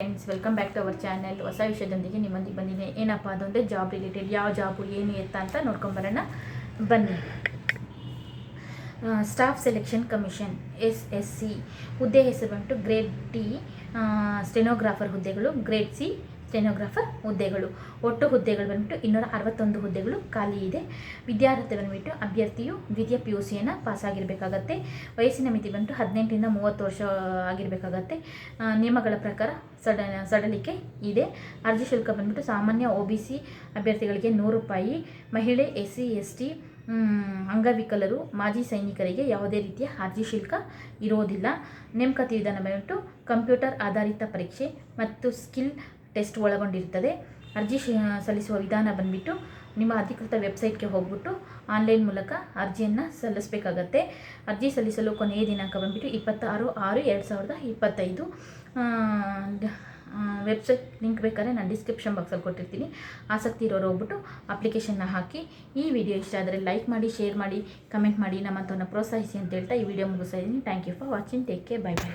Friends welcome back to our channel ಹೊಸ ವಿಷಯದೊಂದಿಗೆ ನಿಮ್ಮೊಂದಿಗೆ ಬಂದಿದೆ ಏನಪ್ಪ ಅದೊಂದೇ ಜಾಬ್ ರಿಲೇಟೆಡ್ ಯಾವ ಜಾಬು ಏನು ಎತ್ತ ಅಂತ ನೋಡ್ಕೊಂಬರೋಣ ಬನ್ನಿ. Staff selection commission S S C ಹುದ್ದೆ ಹೆಸರು ಬಂಟು ಗ್ರೇಡ್ ಟಿ ಸ್ಟೆನೋಗ್ರಾಫರ್ ಹುದ್ದೆಗಳು ಗ್ರೇಡ್ ಸಿ ಸ್ಟೆನೋಗ್ರಾಫರ್ ಹುದ್ದೆಗಳು. ಒಟ್ಟು ಹುದ್ದೆಗಳು ಬಂದ್ಬಿಟ್ಟು ಇನ್ನೂರ ಅರವತ್ತೊಂದು ಹುದ್ದೆಗಳು ಖಾಲಿ ಇದೆ. ವಿದ್ಯಾರ್ಹತೆ ಬಂದ್ಬಿಟ್ಟು ಅಭ್ಯರ್ಥಿಯು ದ್ವಿತೀಯ ಪಿ ಯು ಸಿಯನ್ನು ಪಾಸ್ ಆಗಿರಬೇಕಾಗತ್ತೆ. ವಯಸ್ಸಿನ ಮಿತಿ ಬಂದು ಹದಿನೆಂಟರಿಂದ ಮೂವತ್ತು ವರ್ಷ ಆಗಿರಬೇಕಾಗತ್ತೆ. ನಿಯಮಗಳ ಪ್ರಕಾರ ಸಡ, ಸಡಲಿಕೆ ಇದೆ. ಅರ್ಜಿ ಶುಲ್ಕ ಬಂದ್ಬಿಟ್ಟು ಸಾಮಾನ್ಯ ಒ ಬಿ ಸಿ ಅಭ್ಯರ್ಥಿಗಳಿಗೆ ನೂರು ರೂಪಾಯಿ, ಮಹಿಳೆ ಎಸ್ ಸಿ ಎಸ್ ಟಿ ಅಂಗವಿಕಲರು, ಮಾಜಿ ಸೈನಿಕರಿಗೆ ಯಾವುದೇ ರೀತಿಯ ಅರ್ಜಿ ಶುಲ್ಕ ಇರೋದಿಲ್ಲ. ನೇಮಕಾತಿ ವಿಧಾನ ಬಂದ್ಬಿಟ್ಟು ಕಂಪ್ಯೂಟರ್ ಆಧಾರಿತ ಪರೀಕ್ಷೆ ಮತ್ತು ಸ್ಕಿಲ್ ಟೆಸ್ಟ್ ಒಳಗೊಂಡಿರುತ್ತದೆ. ಅರ್ಜಿ ಸಲ್ಲಿಸುವ ವಿಧಾನ ಬಂದ್ಬಿಟ್ಟು ನಿಮ್ಮ ಅಧಿಕೃತ ವೆಬ್ಸೈಟ್ಗೆ ಹೋಗ್ಬಿಟ್ಟು ಆನ್ಲೈನ್ ಮೂಲಕ ಅರ್ಜಿಯನ್ನು ಸಲ್ಲಿಸಬೇಕಾಗತ್ತೆ. ಅರ್ಜಿ ಸಲ್ಲಿಸಲು ಕೊನೆಯ ದಿನಾಂಕ ಬಂದ್ಬಿಟ್ಟು ಇಪ್ಪತ್ತಾರು ಆರು ಎರಡು ಸಾವಿರದ ಇಪ್ಪತ್ತೈದು. ವೆಬ್ಸೈಟ್ ಲಿಂಕ್ ಬೇಕಾದ್ರೆ ನಾನು ಡಿಸ್ಕ್ರಿಪ್ಷನ್ ಬಾಕ್ಸಲ್ಲಿ ಕೊಟ್ಟಿರ್ತೀನಿ. ಆಸಕ್ತಿ ಇರೋರು ಹೋಗ್ಬಿಟ್ಟು ಅಪ್ಲಿಕೇಶನ್ನ ಹಾಕಿ, ಈ ವಿಡಿಯೋ ಇಷ್ಟ ಆದರೆ ಲೈಕ್ ಮಾಡಿ, ಶೇರ್ ಮಾಡಿ, ಕಮೆಂಟ್ ಮಾಡಿ ನಮ್ಮಂಥವನ್ನ ಪ್ರೋತ್ಸಾಹಿಸಿ ಅಂತ ಹೇಳ್ತಾ ಈ ವಿಡಿಯೋ ಮುಗಿಸ್ತಾ ಇದ್ದೀನಿ. Thank you for watching. Take care. Bye bye